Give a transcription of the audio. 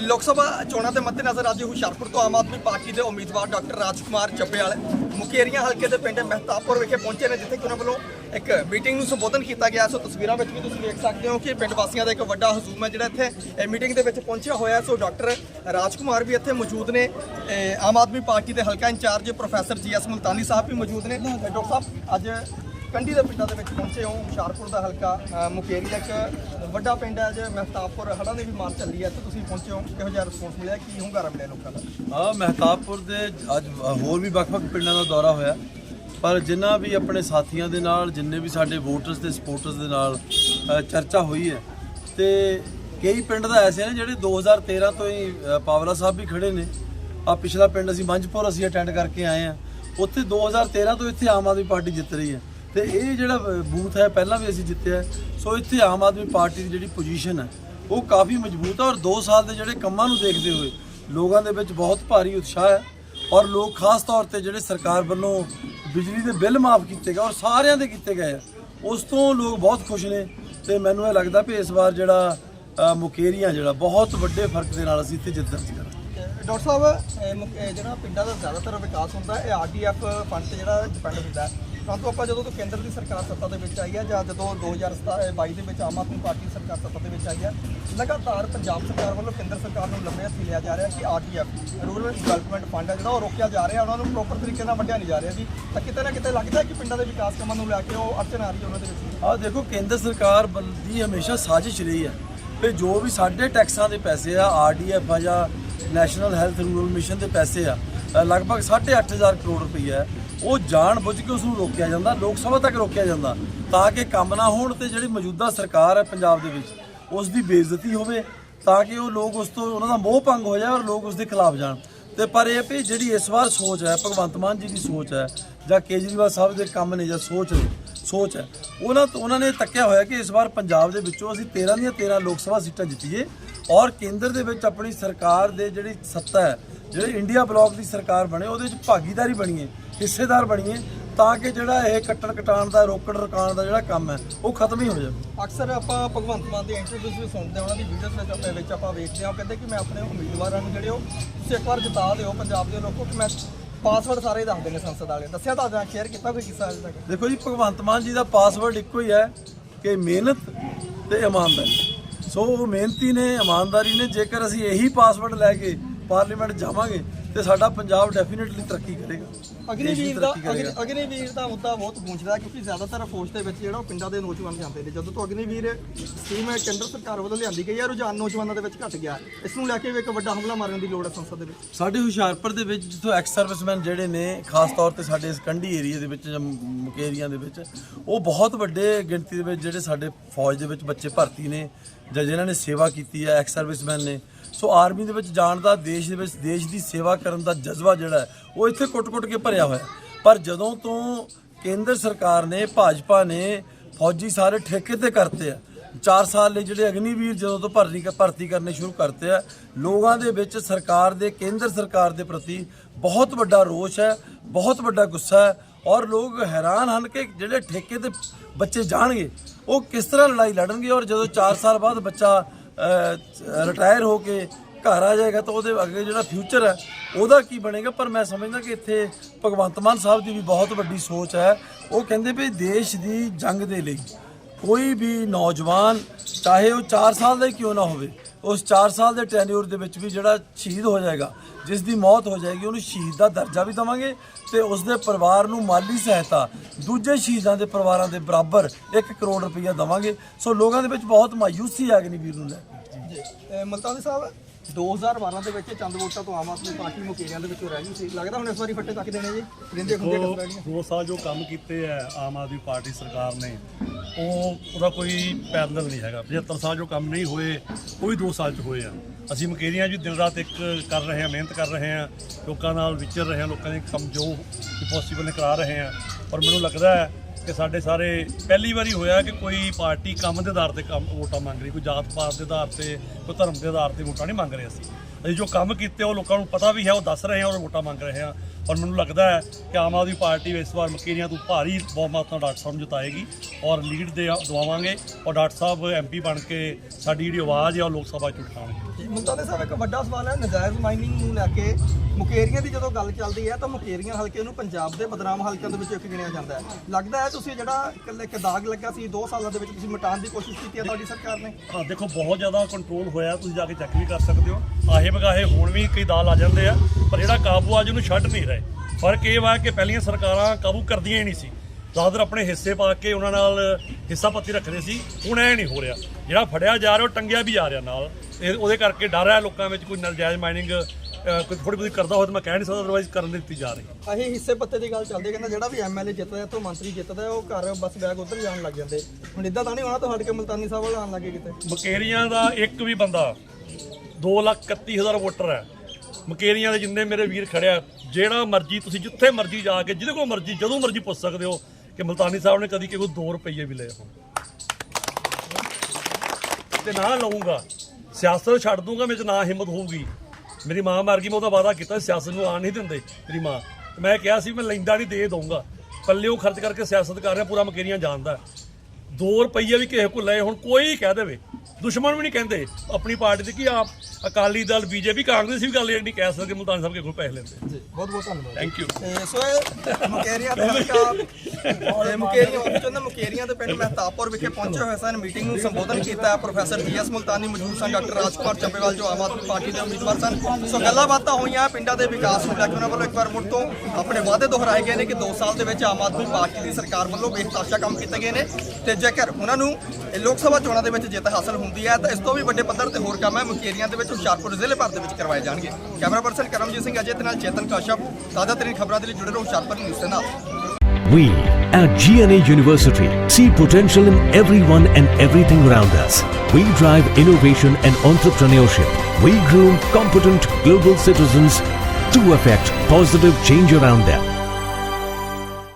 ਲੋਕ ਸਭਾ ਚੋਣਾਂ ਦੇ ਮੱਦੇਨਜ਼ਰ ਅੱਜ ਹੁਸ਼ਿਆਰਪੁਰ ਤੋਂ ਆਮ ਆਦਮੀ ਪਾਰਟੀ ਦੇ ਉਮੀਦਵਾਰ ਡਾਕਟਰ ਰਾਜਕੁਮਾਰ ਚੱਬੇਵਾਲ ਮੁਕੇਰੀਆਂ ਹਲਕੇ ਦੇ ਪਿੰਡ ਮਹਿਤਾਬਪੁਰ ਵਿਖੇ ਪਹੁੰਚੇ ਨੇ, ਜਿੱਥੇ ਕਿ ਉਹਨਾਂ ਵੱਲੋਂ ਇੱਕ ਮੀਟਿੰਗ ਨੂੰ ਸੰਬੋਧਨ ਕੀਤਾ ਗਿਆ। ਸੋ ਤਸਵੀਰਾਂ ਵਿੱਚ ਵੀ ਤੁਸੀਂ ਦੇਖ ਸਕਦੇ ਹੋ ਕਿ ਪਿੰਡ ਵਾਸੀਆਂ ਦਾ ਇੱਕ ਵੱਡਾ ਹਜੂਮ ਹੈ, ਜਿਹੜਾ ਇੱਥੇ ਮੀਟਿੰਗ ਦੇ ਵਿੱਚ ਪਹੁੰਚਿਆ ਹੋਇਆ ਸੋ ਡਾਕਟਰ ਰਾਜਕੁਮਾਰ ਵੀ ਇੱਥੇ ਮੌਜੂਦ ਨੇ। ਆਮ ਆਦਮੀ ਪਾਰਟੀ ਦੇ ਹਲਕਾ incharge professor G S Multani Sahib ਵੀ ਮੌਜੂਦ ਨੇ। ਇਹ ਡਾਕਟਰ ਸਾਹਿਬ, ਅੱਜ ਕੰਢੀ ਦੇ ਪਿੰਡਾਂ ਦੇ ਵਿੱਚ ਪਹੁੰਚੇ ਹੋ ਹੁਸ਼ਿਆਰਪੁਰ ਦਾ ਹਲਕਾ ਮੁਕੇਰੀਆ ਇੱਕ ਵੱਡਾ ਪਿੰਡ ਹੈ ਜੇ ਮਹਿਤਾਬਪੁਰ ਹੜ੍ਹਾਂ ਦੀ ਵੀ ਮਾਰ ਚੱਲੀ ਹੈ ਤੇ ਤੁਸੀਂ ਪਹੁੰਚੇ ਹੋ ਕਿਹੋ ਜਿਹਾ ਰਿਸਪੌਂਸ ਮਿਲਿਆ ਕੀ ਹੁੰਗਾਰਾ ਮਿਲਿਆ ਲੋਕਾਂ ਦਾ? ਆ ਮਹਿਤਾਬਪੁਰ ਦੇ ਅੱਜ ਹੋਰ ਵੀ ਵੱਖ-ਵੱਖ ਪਿੰਡਾਂ ਦਾ ਦੌਰਾ ਹੋਇਆ ਪਰ ਜਿਨ੍ਹਾਂ ਵੀ ਆਪਣੇ ਸਾਥੀਆਂ ਦੇ ਨਾਲ ਜਿੰਨੇ ਵੀ ਸਾਡੇ ਵੋਟਰਸ ਤੇ ਸਪੋਰਟਰਸ ਦੇ ਨਾਲ ਚਰਚਾ ਹੋਈ ਹੈ ਤੇ ਕਈ ਪਿੰਡ ਦਾ ਐਸੇ ਨੇ ਜਿਹੜੇ 2013 ਤੋਂ ਹੀ ਅ, ਪਾਵਲਾ ਸਾਹਿਬ ਵੀ ਖੜੇ ਨੇ। ਆ ਪਿਛਲਾ ਪਿੰਡ ਅਸੀਂ ਮੰਝਪੁਰ ਅਸੀਂ ਅਟੈਂਡ ਕਰਕੇ ਆਏ ਆ ਉੱਥੇ 2013 ਤੋਂ ਇੱਥੇ ਆਮ ਆਦਮੀ ਪਾਰਟੀ ਜਿੱਤ ਰਹੀ ਹੈ। ਤੇ ਇਹ ਜਿਹੜਾ ਬੂਥ ਹੈ ਪਹਿਲਾਂ ਵੀ ਅਸੀਂ ਜਿੱਤਿਆ ਸੋ ਇੱਥੇ ਆਮ ਆਦਮੀ ਪਾਰਟੀ ਦੀ ਜਿਹੜੀ ਪੋਜੀਸ਼ਨ ਹੈ ਉਹ ਕਾਫੀ ਮਜ਼ਬੂਤ ਹੈ ਔਰ 2 ਸਾਲ ਦੇ ਜਿਹੜੇ ਕੰਮਾਂ ਨੂੰ ਦੇਖਦੇ ਹੋਏ ਲੋਕਾਂ ਦੇ ਵਿੱਚ ਬਹੁਤ ਭਾਰੀ ਉਤਸ਼ਾਹ ਹੈ ਔਰ ਲੋਕ ਖਾਸ ਤੌਰ ਤੇ ਜਿਹੜੇ ਸਰਕਾਰ ਵੱਲੋਂ ਬਿਜਲੀ ਦੇ ਬਿੱਲ ਮਾਫ ਕੀਤੇ ਗਏ ਔਰ ਸਾਰਿਆਂ ਦੇ ਕੀਤੇ ਗਏ ਆ ਉਸ ਤੋਂ ਲੋਕ ਬਹੁਤ ਖੁਸ਼ ਨੇ ਤੇ ਮੈਨੂੰ ਇਹ ਲੱਗਦਾ ਵੀ ਇਸ ਵਾਰ ਜਿਹੜਾ ਅ, ਮੁਕੇਰੀਆਂ ਜਿਹੜਾ ਬਹੁਤ ਵੱਡੇ ਫ਼ਰਕ ਦੇ ਨਾਲ ਅਸੀਂ ਇੱਥੇ ਜਿੱਤ ਦਰਜ ਕਰਾਂਗੇ। ਡਾਕਟਰ ਸਾਹਿਬ ਇਹ ਜਿਹੜਾ ਪਿੰਡਾਂ ਦਾ ਜ਼ਿਆਦਾਤਰ ਵਿਕਾਸ ਹੁੰਦਾ ਹੈ ਇਹ ਆਰਡੀਐਫ ਫੰਡ ਤੇ ਜਿਹੜਾ ਡਿਪੈਂਡ ਹੁੰਦਾ ਪਰੰਤੂ ਆਪਾਂ ਜਦੋਂ ਤੋਂ ਕੇਂਦਰ ਦੀ ਸਰਕਾਰ ਸੱਤਾ ਦੇ ਵਿੱਚ ਆਈ ਹੈ ਜਾਂ ਜਦੋਂ 2022 ਦੇ ਵਿੱਚ ਆਮ ਆਦਮੀ ਪਾਰਟੀ ਸਰਕਾਰ ਸੱਤਾ ਦੇ ਵਿੱਚ ਆਈ ਹੈ, ਲਗਾਤਾਰ ਪੰਜਾਬ ਸਰਕਾਰ ਵੱਲੋਂ ਕੇਂਦਰ ਸਰਕਾਰ ਨੂੰ ਲੰਮੇ ਹੱਥੀ ਲਿਆ ਜਾ ਰਿਹਾ ਕਿ ਆਰਡੀਐਫ ਰੂਰਲ ਡਿਵੈਲਪਮੈਂਟ ਫੰਡ ਹੈ, ਜਿਹੜਾ ਉਹ ਰੋਕਿਆ ਜਾ ਰਿਹਾ, ਉਹਨਾਂ ਨੂੰ ਪ੍ਰੋਪਰ ਤਰੀਕੇ ਨਾਲ ਵੰਡਿਆ ਨਹੀਂ ਜਾ ਰਿਹਾ ਜੀ। ਤਾਂ ਕਿਤੇ ਨਾ ਕਿਤੇ ਲੱਗਦਾ ਕਿ ਪਿੰਡਾਂ ਦੇ ਵਿਕਾਸ ਕੰਮਾਂ ਨੂੰ ਲੈ ਕੇ ਉਹ ਅੜਚਨ ਆ ਰਹੀ ਹੈ ਉਹਨਾਂ ਦੇ ਵਿੱਚ। ਆਹ ਦੇਖੋ, ਕੇਂਦਰ ਸਰਕਾਰ ਵੱਲ ਦੀ ਹਮੇਸ਼ਾ ਸਾਜ਼ਿਸ਼ ਰਹੀ ਹੈ ਵੀ ਜੋ ਵੀ ਸਾਡੇ ਟੈਕਸਾਂ ਦੇ ਪੈਸੇ ਆ ਆਰਡੀਐਫ ਆ ਜਾਂ ਨੈਸ਼ਨਲ ਹੈਲਥ ਰੂਰਲ ਮਿਸ਼ਨ ਦੇ ਪੈਸੇ ਆ ਲਗਭਗ 8.5000 ਕਰੋੜ ਰੁਪਈਆ ਹੈ। ਉਹ ਜਾਣ ਬੁੱਝ ਕੇ ਉਸ ਨੂੰ ਰੋਕਿਆ ਜਾਂਦਾ, ਲੋਕ ਸਭਾ ਤੱਕ ਰੋਕਿਆ ਜਾਂਦਾ, ਤਾਂ ਕਿ ਕੰਮ ਨਾ ਹੋਣ ਤੇ ਜਿਹੜੀ ਮੌਜੂਦਾ ਸਰਕਾਰ ਹੈ ਪੰਜਾਬ ਦੇ ਵਿੱਚ ਉਸ ਦੀ ਬੇਇੱਜ਼ਤੀ ਹੋਵੇ, ਤਾਂ ਕਿ ਉਹ ਲੋਕ ਉਸ ਤੋਂ, ਉਹਨਾਂ ਦਾ ਮੋਹ ਭੰਗ ਹੋ ਜਾਏ ਔਰ ਲੋਕ ਉਸ ਦੇ ਖਿਲਾਫ ਜਾਣ। ਤੇ ਪਰ ਇਹ ਵੀ ਜਿਹੜੀ ਇਸ ਵਾਰ ਸੋਚ ਹੈ, ਭਗਵੰਤ ਮਾਨ ਜੀ ਦੀ ਸੋਚ ਹੈ, ਜਾਂ ਕੇਜਰੀਵਾਲ ਸਾਹਿਬ ਦੇ ਕੰਮ ਨੇ ਜਾਂ ਸੋਚ ਨੇ ਸੋਚ ਹੈ, ਉਹਨਾਂ ਤੋਂ, ਉਹਨਾਂ ਨੇ ਤੱਕਿਆ ਹੋਇਆ ਕਿ ਇਸ ਵਾਰ ਪੰਜਾਬ ਦੇ ਵਿੱਚੋਂ ਅਸੀਂ 13 ਦੀਆਂ 13 ਲੋਕ ਸਭਾ ਸੀਟਾਂ ਜਿੱਤੀਏ ਔਰ ਕੇਂਦਰ ਦੇ ਵਿੱਚ ਆਪਣੀ ਸਰਕਾਰ ਦੇ ਜਿਹੜੀ ਸੱਤਾ ਹੈ ਜਿਹੜੇ ਇੰਡੀਆ ਬਲੌਕ ਦੀ ਸਰਕਾਰ ਬਣੇ ਉਹਦੇ ਵਿੱਚ ਭਾਗੀਦਾਰੀ ਬਣੀਏ ਹਿੱਸੇਦਾਰ ਬਣੀਏ ਤਾਂ ਕਿ ਜਿਹੜਾ ਇਹ ਕੱਟਣ ਕਟਾਣ ਦਾ ਰੋਕਣ ਰਕਾਣ ਦਾ ਜਿਹੜਾ ਕੰਮ ਹੈ ਉਹ ਖਤਮ ਹੀ ਹੋ ਜਾਵੇ। ਅਕਸਰ ਆਪਾਂ ਭਗਵੰਤ ਮਾਨ ਦੀ ਇੰਟਰਵਿਊਜ਼ ਵੀ ਸੁਣਦੇ ਹਾਂ ਉਹਨਾਂ ਦੀ ਵੀਡੀਓਜ਼ ਵਿੱਚ ਆਪਣੇ ਵਿੱਚ ਆਪਾਂ ਵੇਖਦੇ ਹਾਂ। ਉਹ ਕਹਿੰਦੇ ਕਿ ਮੈਂ ਆਪਣੇ ਉਮੀਦਵਾਰਾਂ ਨੂੰ ਜਿਹੜੇ ਉਹ ਤੁਸੀਂ ਇੱਕ ਵਾਰ ਜਿਤਾ ਦਿਓ ਪੰਜਾਬ ਦੇ ਲੋਕੋ ਕਿ ਮੈਂ ਪਾਸਵਰਡ ਸਾਰੇ ਦੱਸ ਦੇਣੇ ਸੰਸਦ ਵਾਲੇ। ਦੱਸਿਆ ਤਾਂ ਜਾਂ ਸ਼ੇਅਰ ਕੀਤਾ ਕੋਈ ਕਿੱਸਾ ਅਜੇ ਤੱਕ? ਦੇਖੋ ਜੀ ਭਗਵੰਤ ਮਾਨ ਜੀ ਦਾ ਪਾਸਵਰਡ ਇੱਕੋ ਹੀ ਹੈ ਕਿ ਮਿਹਨਤ ਤੇ ਇਮਾਨਦਾਰੀ। ਸੋ ਉਹ ਮਿਹਨਤੀ ਨੇ ਇਮਾਨਦਾਰੀ ਨੇ ਜੇਕਰ ਅਸੀਂ ਇਹੀ ਪਾਸਵਰਡ ਲੈ ਕੇ ਪਾਰਲੀਮੈਂਟ ਜਾਵਾਂਗੇ ਤੇ ਸਾਡਾ ਪੰਜਾਬ ਡੈਫੀਨਿਟਲੀ ਤਰੱਕੀ ਕਰੇਗਾ। ਅਗਨੀਵੀਰ ਦਾ ਅਗਨੀਵੀਰ ਦਾ ਮੁੱਦਾ ਬਹੁਤ ਹੈ ਕਿਉਂਕਿ ਜ਼ਿਆਦਾਤਰ ਫੌਜ ਦੇ ਵਿੱਚ ਜਿਹੜਾ ਉਹ ਪਿੰਡਾਂ ਦੇ ਨੌਜਵਾਨ ਜਾਂਦੇ ਨੇ। ਜਦੋਂ ਤੋਂ ਅਗਨੀਵੀਰ ਸਕੀਮ ਕੇਂਦਰ ਸਰਕਾਰ ਵੱਲੋਂ ਲਿਆਂਦੀ ਗਈ ਹੈ ਰੁਝਾਨ ਨੌਜਵਾਨਾਂ ਦੇ ਵਿੱਚ ਘਟ ਗਿਆ ਇਸ ਨੂੰ ਲੈ ਕੇ ਵੀ ਇੱਕ ਵੱਡਾ ਹਮਲਾ ਮਾਰਨ ਦੀ ਲੋੜ ਹੈ ਸੰਸਦ ਦੇ ਵਿੱਚ। ਸਾਡੇ ਹੁਸ਼ਿਆਰਪੁਰ ਦੇ ਵਿੱਚ ਜਿੱਥੋਂ ਐਕਸ ਸਰਵਿਸਮੈਨ ਜਿਹੜੇ ਨੇ ਖਾਸ ਤੌਰ ਤੇ ਸਾਡੇ ਇਸ ਕੰਢੀ ਏਰੀਆ ਦੇ ਵਿੱਚ ਜਾਂ ਮੁਕੇਰੀਆਂ ਦੇ ਵਿੱਚ ਉਹ ਬਹੁਤ ਵੱਡੇ ਗਿਣਤੀ ਦੇ ਵਿੱਚ ਜਿਹੜੇ ਸਾਡੇ ਫੌਜ ਦੇ ਵਿੱਚ ਬੱਚੇ ਭਰਤੀ ਨੇ ਜਾਂ ਜਿਨ੍ਹਾਂ ਨੇ ਸੇਵਾ ਕੀਤੀ ਹੈ ਐਕਸ ਸਰਵਿਸਮੈਨ ਨੇ ਸੋ ਆਰਮੀ ਦੇ ਵਿੱਚ ਜਾਣ ਦਾ, ਦੇਸ਼ ਦੇ ਵਿੱਚ, ਦੇਸ਼ ਦੀ ਸੇਵਾ ਕਰਨ ਦਾ ਜਜ਼ਬਾ ਜਿਹੜਾ ਉਹ ਇੱਥੇ ਕੁੱਟ-ਕੁੱਟ ਕੇ ਭਰਿਆ ਹੋਇਆ ਪਰ ਜਦੋਂ ਤੋਂ ਕੇਂਦਰ ਸਰਕਾਰ ਨੇ, ਭਾਜਪਾ ਨੇ ਫੌਜੀ ਸਾਰੇ ਠੇਕੇ ਤੇ ਕਰਤੇ ਆ 4 ਸਾਲ ਲਈ ਜਿਹੜੇ ਅਗਨੀਵੀਰ ਜਦੋਂ ਤੋਂ ਭਰਤੀ ਭਰਤੀ ਕਰਨੇ ਸ਼ੁਰੂ ਕਰਤੇ ਆ, ਲੋਕਾਂ ਦੇ ਵਿੱਚ ਸਰਕਾਰ ਦੇ, ਕੇਂਦਰ ਸਰਕਾਰ ਦੇ ਪ੍ਰਤੀ ਬਹੁਤ ਵੱਡਾ ਰੋਸ਼ ਹੈ, ਬਹੁਤ ਵੱਡਾ ਗੁੱਸਾ ਹੈ ਔਰ ਲੋਕ ਹੈਰਾਨ ਹਨ ਕਿ ਜਿਹੜੇ ਠੇਕੇ ਤੇ ਬੱਚੇ ਜਾਣਗੇ, ਉਹ ਕਿਸ ਤਰ੍ਹਾਂ ਲੜਾਈ ਲੜਨਗੇ ਔਰ ਜਦੋਂ 4 ਸਾਲ ਬਾਅਦ ਬੱਚਾ ਰਿਟਾਇਰ ਹੋ ਕੇ ਘਰ ਆ ਜਾਏਗਾ ਤਾਂ ਉਹਦੇ ਅੱਗੇ ਜਿਹੜਾ ਫਿਊਚਰ ਹੈ, ਉਹਦਾ ਕੀ ਬਣੇਗਾ? ਪਰ ਮੈਂ ਸਮਝਦਾ ਕਿ ਇੱਥੇ ਭਗਵੰਤ ਮਾਨ ਸਾਹਿਬ ਦੀ ਵੀ ਬਹੁਤ ਵੱਡੀ ਸੋਚ ਹੈ। ਉਹ ਕਹਿੰਦੇ ਵੀ ਦੇਸ਼ ਦੀ ਜੰਗ ਦੇ ਲਈ ਕੋਈ ਵੀ ਨੌਜਵਾਨ, ਚਾਹੇ ਉਹ 4 ਸਾਲ ਦਾ ਹੀ ਕਿਉਂ ਨਾ ਹੋਵੇ ਉਸ 4 ਸਾਲ ਦੇ ਟੈਨਿਓਰ ਦੇ ਵਿੱਚ ਵੀ ਜਿਹੜਾ ਸ਼ਹੀਦ ਹੋ ਜਾਏਗਾ ਜਿਸ ਦੀ ਮੌਤ ਹੋ ਜਾਏਗੀ ਉਹਨੂੰ ਸ਼ਹੀਦ ਦਾ ਦਰਜਾ ਵੀ ਦਵਾਂਗੇ ਤੇ ਉਸ ਦੇ ਪਰਿਵਾਰ ਨੂੰ ਮਾਲੀ ਸਹਾਇਤਾ ਦੂਜੇ ਸ਼ਹੀਦਾਂ ਦੇ ਪਰਿਵਾਰਾਂ ਦੇ ਬਰਾਬਰ 1 ਕਰੋੜ ਰੁਪਈਆ ਦਵਾਂਗੇ। ਸੋ ਲੋਕਾਂ ਦੇ ਵਿੱਚ ਬਹੁਤ ਮਾਯੂਸੀ ਆ ਅਗਨੀਵੀਰ ਨੂੰ ਲੈ। ਜੀ। ਮਲਤਾਨੀ ਸਾਹਿਬ 2012 ਦੇ ਵਿੱਚ ਚੰਦ ਵੋਟਾਂ ਤੋਂ ਆਮ ਆਦਮੀ ਪਾਰਟੀ ਮੁਕੇਰੀਆਂ ਦੇ ਵਿੱਚੋਂ ਰਹਿ ਗਈ ਸੀ। ਲੱਗਦਾ ਹੁਣ ਇਸ ਵਾਰੀ ਫੱਟੇ ਤੱਕ ਦੇਣੇ ਜੀ। ਰਿੰਦੇ ਖੁੰਦੇ ਕਿਸ ਦੋ ਸਾਲ ਜੋ ਕੰਮ ਕੀਤੇ ਆ ਆਮ ਆਦਮੀ ਪਾਰਟੀ ਸਰਕਾਰ ਨੇ ਉਹ ਉਹਦਾ ਕੋਈ ਪੈਰਲਲ ਨਹੀਂ ਹੈਗਾ। 75 ਸਾਲ ਜੋ ਕੰਮ ਨਹੀਂ ਹੋਏ, ਉਹ ਵੀ 2 ਸਾਲ ਚ ਹੋਏ ਆ। ਅਸੀਂ ਮਕੇਰੀਆਂ ਜੀ ਦਿਨ ਰਾਤ ਇੱਕ ਕਰ ਰਹੇ ਹਾਂ ਮਿਹਨਤ ਕਰ ਰਹੇ ਹਾਂ ਲੋਕਾਂ ਨਾਲ ਵਿਚਰ ਰਹੇ ਹਾਂ ਲੋਕਾਂ ਦੇ ਕੰਮ ਜੋ ਪੋਸੀਬਲ ਨੇ ਕਰਾ ਰਹੇ ਹਾਂ ਪਰ ਮੈਨੂੰ ਲੱਗਦਾ ਹੈ ਕਿ ਸਾਡੇ ਸਾਰੇ, ਪਹਿਲੀ ਵਾਰੀ ਹੋਇਆ ਕਿ ਕੋਈ ਪਾਰਟੀ ਕੰਮ ਦੇ ਆਧਾਰ ਤੇ ਕੰਮ ਵੋਟਾਂ ਮੰਗ ਰਹੀ, ਕੋਈ ਜਾਤ ਪਾਤ ਦੇ ਆਧਾਰ ਤੇ, ਕੋਈ ਧਰਮ ਦੇ ਆਧਾਰ ਤੇ ਵੋਟਾਂ ਨਹੀਂ ਮੰਗ ਰਹੇ ਅਸੀਂ। ਅਸੀਂ ਜੋ ਕੰਮ ਕੀਤੇ ਉਹ ਲੋਕਾਂ ਨੂੰ ਪਤਾ ਵੀ ਹੈ ਉਹ ਦੱਸ ਰਹੇ ਹਾਂ ਔਰ ਵੋਟਾਂ ਮੰਗ ਰਹੇ ਹਾਂ ਔਰ ਮੈਨੂੰ ਲੱਗਦਾ ਹੈ ਕਿ ਆਮ ਆਦਮੀ ਪਾਰਟੀ ਇਸ ਵਾਰ ਮਕੇਰੀਆਂ ਤੋਂ ਭਾਰੀ ਬਹੁਮਤ ਨਾਲ ਡਾਕਟਰ ਸਾਹਿਬ ਨੂੰ ਜਿਤਾਏਗੀ ਔਰ ਲੀਡ ਦੇ ਦਵਾਵਾਂਗੇ ਔਰ ਡਾਕਟਰ ਸਾਹਿਬ ਐਮਪੀ ਬਣ ਕੇ ਸਾਡੀ ਜਿਹੜੀ ਆਵਾਜ਼ ਹੈ ਉਹ ਲੋਕ ਸਭਾ 'ਚ ਉਠਾਉਣਗੇ। ਮੁਲਤਾਨ ਸਾਹਿਬ ਇੱਕ ਵੱਡਾ ਸਵਾਲ ਹੈ ਨਜਾਇਜ਼ ਮਾਈਨਿੰਗ ਨੂੰ ਲੈ ਕੇ ਮੁਕੇਰੀਆਂ ਦੀ ਜਦੋਂ ਗੱਲ ਚੱਲਦੀ ਹੈ ਤਾਂ ਮੁਕੇਰੀਆਂ ਹਲਕੇ ਨੂੰ ਪੰਜਾਬ ਦੇ ਬਦਨਾਮ ਹਲਕਿਆਂ ਦੇ ਵਿੱਚ ਇੱਕ ਗਿਣਿਆ ਜਾਂਦਾ ਹੈ। ਲੱਗਦਾ ਹੈ ਤੁਸੀਂ ਜਿਹੜਾ ਇਕੱਲੇ ਇੱਕ ਦਾਗ ਲੱਗਾ ਸੀ 2 ਸਾਲਾਂ ਦੇ ਵਿੱਚ ਤੁਸੀਂ ਮਿਟਾਉਣ ਦੀ ਕੋਸ਼ਿਸ਼ ਕੀਤੀ ਹੈ ਤੁਹਾਡੀ ਸਰਕਾਰ ਨੇ? ਹਾਂ ਦੇਖੋ ਬਹੁਤ ਜ਼ਿਆਦਾ ਕੰਟਰੋਲ ਹੋਇਆ ਤੁਸੀਂ ਜਾ ਕੇ ਚੈੱਕ ਵੀ ਕਰ ਸਕਦੇ ਹੋ। ਆਹੇ ਬਗਾਹੇ ਹੁਣ ਵੀ ਕਈ ਦਾਲ ਆ ਜਾਂਦੇ ਆ ਪਰ ਜਿਹੜਾ ਕਾਬੂ ਅੱਜ ਉਹਨੂੰ ਛੱਡ ਨਹੀਂ ਰਹੇ। ਫ਼ਰਕ ਇਹ ਵਾ ਕਿ ਪਹਿਲੀਆਂ ਸਰਕਾਰਾਂ ਕਾਬੂ ਕਰਦੀਆਂ ਹੀ ਨਹੀਂ ਸੀ। ਜ਼ਿਆਦਾਤਰ ਆਪਣੇ ਹਿੱਸੇ ਪਾ ਕੇ ਉਹਨਾਂ ਨਾਲ ਹਿੱਸਾ ਪੱਤੀ ਰੱਖਦੇ ਸੀ ਹੁਣ ਇਹ ਨਹੀਂ ਹੋ ਰਿਹਾ। ਜਿਹੜਾ ਫੜਿਆ ਜਾ ਰਿਹਾ ਉਹ ਟੰਗਿਆ ਵੀ ਜਾ ਰਿਹਾ ਨਾਲ। ਇਹ ਉਹਦੇ ਕਰਕੇ ਡਰ ਹੈ ਲੋਕਾਂ ਵਿੱਚ ਕੋਈ ਨਜਾਇਜ਼ ਮਾਈਨਿੰਗ ਕੋਈ ਥੋੜੀ ਬਹੁਤੀ ਕਰਦਾ ਹੋਵੇ ਤਾਂ ਮੈਂ ਕਹਿ ਨਹੀਂ ਸਕਦਾ ਅਦਰਵਾਈਜ਼ ਕਰਨ ਨਹੀਂ ਦਿੱਤੀ ਜਾ ਰਹੀ। ਅਸੀਂ ਹਿੱਸੇ ਪੱਤੇ ਦੀ ਗੱਲ ਚੱਲਦੀ ਕਹਿੰਦਾ ਜਿਹੜਾ ਵੀ ਐਮਐਲਏ ਜਿੱਤਦਾ ਹੈ ਤੋਂ ਮੰਤਰੀ ਜਿੱਤਦਾ ਹੈ, ਉਹ ਘਰ ਬਸ ਬੈਗ ਉਧਰ ਜਾਣ ਲੱਗ ਜਾਂਦੇ। ਹੁਣ ਇਦਾਂ ਤਾਂ ਨਹੀਂ ਹੋਣਾ ਤੁਹਾਡੇ ਕੇ ਮਲਤਾਨੀ ਸਾਹਿਬ ਵੱਲ ਆਉਣ ਲੱਗੇ ਕਿਤੇ? ਮਕੇਰੀਆਂ ਦਾ ਇੱਕ ਵੀ ਬੰਦਾ 231000 ਵੋਟਰ ਹੈ। ਮਕੇਰੀਆਂ ਦੇ ਜਿੰਨੇ ਮੇਰੇ ਵੀਰ ਖੜਿਆ ਜਿਹੜਾ ਮਰਜ਼ੀ, ਤੁਸੀਂ ਜਿੱਥੇ ਮਰਜ਼ੀ ਜਾ ਕੇ, ਜਿਹਦੇ ਕੋਲ ਮਰਜ਼ੀ, ਜਦੋਂ ਮਰਜ਼ੀ ਪੁੱਛ ਸਕਦੇ ਹੋ ਕਿ ਮਲਤਾਨੀ ਸਾਹਿਬ ਨੇ ਕਦੀ ਕਿਸੇ ਕੋਲ 2 ਰੁਪਏ ਵੀ ਲਏ ਹੋਣ। ਤੇ ਨਾ ਲਵਾਂਗਾ ਸਿਆਸਤ ਛੱਡ ਦੂੰਗਾ ਮੇਰੇ 'ਚ ਨਾ ਹਿੰਮਤ ਹੋਊਗੀ। ਮੇਰੀ ਮਾਂ ਮਰ ਗਈ, ਮੈਂ ਉਹਦਾ ਵਾਅਦਾ ਕੀਤਾ, ਸਿਆਸਤ ਨੂੰ ਆਣ ਨਹੀਂ ਦਿੰਦੇ ਮੇਰੀ ਮਾਂ। ਮੈਂ ਕਿਹਾ ਸੀ, ਮੈਂ ਲੈਂਦਾ ਨਹੀਂ, ਦੇ ਦਊਂਗਾ। ਪੱਲਿਓਂ ਖਰਚ ਕਰਕੇ ਸਿਆਸਤ ਕਰ ਰਿਹਾ, ਪੂਰਾ ਮਕੇਰੀਆਂ ਜਾਣਦਾ। 2 ਰੁਪਈਏ ਵੀ ਕਿਸੇ ਕੋਲ ਲਏ ਹੁਣ ਕੋਈ ਕਹਿ ਦੇਵੇ। ਦੁਸ਼ਮਣ ਵੀ ਨਹੀਂ ਕਹਿੰਦੇ। ਆਪਣੀ ਪਾਰਟੀ ਦੇ ਕੀ ਆਪ ਅਕਾਲੀ ਦਲ ਬੀਜੇਪੀ ਕਾਂਗਰਸ ਵੀ ਗੱਲ ਇਹ ਨਹੀਂ ਕਹਿ ਸਕਦੇ ਮੁਲਤਾਨ ਸਾਹਿਬ ਕੇ ਕੋਲ ਪੈਸੇ ਲੈਂਦੇ। ਜੀ ਬਹੁਤ ਬਹੁਤ ਧੰਨਵਾਦ। ਥੈਂਕ ਯੂ ਤੇ ਸੋ ਇਹ ਮੁਕੇਰੀਆਂ ਦੇ ਹਲਕਾ ਤੇ ਮੁਕੇਰੀਆਂ ਉੱਚੋਂ ਦੇ ਮੁਕੇਰੀਆਂ ਦੇ ਪਿੰਡ ਮਹਿਤਾਬਪੁਰ ਵਿਖੇ ਪਹੁੰਚੇ ਹੋਏ ਸਨ। ਮੀਟਿੰਗ ਨੂੰ ਸੰਬੋਧਨ ਕੀਤਾ ਪ੍ਰੋਫੈਸਰ ਜੀਐਸ ਮੁਲਤਾਨੀ ਮੌਜੂਦ ਸਨ ਡਾਕਟਰ ਰਾਜਕੁਮਾਰ ਚੱਬੇਵਾਲ ਜੋ ਆਮ ਆਦਮੀ ਪਾਰਟੀ ਦੇ ਉਮੀਦਵਾਰ ਸਨ। ਸੋ ਗੱਲਾਂ ਬਾਤਾਂ ਹੋਈਆਂ ਪਿੰਡਾਂ ਦੇ ਵਿਕਾਸ ਨੂੰ ਲੈ ਕੇ। ਉਹਨਾਂ ਵੱਲੋਂ ਇੱਕ ਵਾਰ ਮੁੜ ਤੋਂ ਆਪਣੇ ਵਾਅਦੇ ਦੁਹਰਾਏ ਗਏ ਨੇ ਕਿ 2 ਸਾਲ ਦੇ ਵਿੱਚ ਆਮ ਆਦਮੀ ਪਾਰਟੀ ਦੀ ਸਰਕਾਰ ਵੱਲੋਂ ਬੇਹਤਾਸ਼ਾ ਕੰਮ ਕੀਤੇ ਗਏ ਨੇ। ਤੇ ਜੇਕਰ ਉਹਨਾਂ ਨੂੰ ਇਹ ਲੋਕ ਸਭਾ ਚੋਣਾਂ ਦੇ ਵਿੱਚ ਜਿੱਤ ਹਾਸਲ ਹੁੰਦੀ ਹੈ ਤਾਂ ਇਸ ਤੋਂ ਵੀ ਵੱਡੇ ਪੱਧਰ ਤੇ ਹੋਰ ਕੰਮ ਹੈ ਮੁਕੇਰੀਆਂ ਦੇ ਵਿੱਚ ਹੁਸ਼ਿਆਰਪੁਰ ਜ਼ਿਲ੍ਹੇ ਭਰ ਦੇ ਵਿੱਚ ਕਰਵਾਏ ਜਾਣਗੇ ਕੈਮਰਾ ਪਰਸਨ ਕਰਮਜੀਤ ਸਿੰਘ ਅਜੇ ਤੇ ਨਾਲ ਚੇਤਨ ਕਾਸ਼ਪ ਤਾਜ਼ਾ ਤਰੀਨ ਖਬਰਾਂ ਦੇ ਲਈ ਜੁੜੇ ਰਹੋ ਹੁਸ਼ਿਆਰਪੁਰ ਨਿਊਜ਼ ਦੇ ਨਾਲ We at GNA University see potential in everyone and everything around us. We drive innovation and entrepreneurship. We groom competent global citizens to affect positive change around them.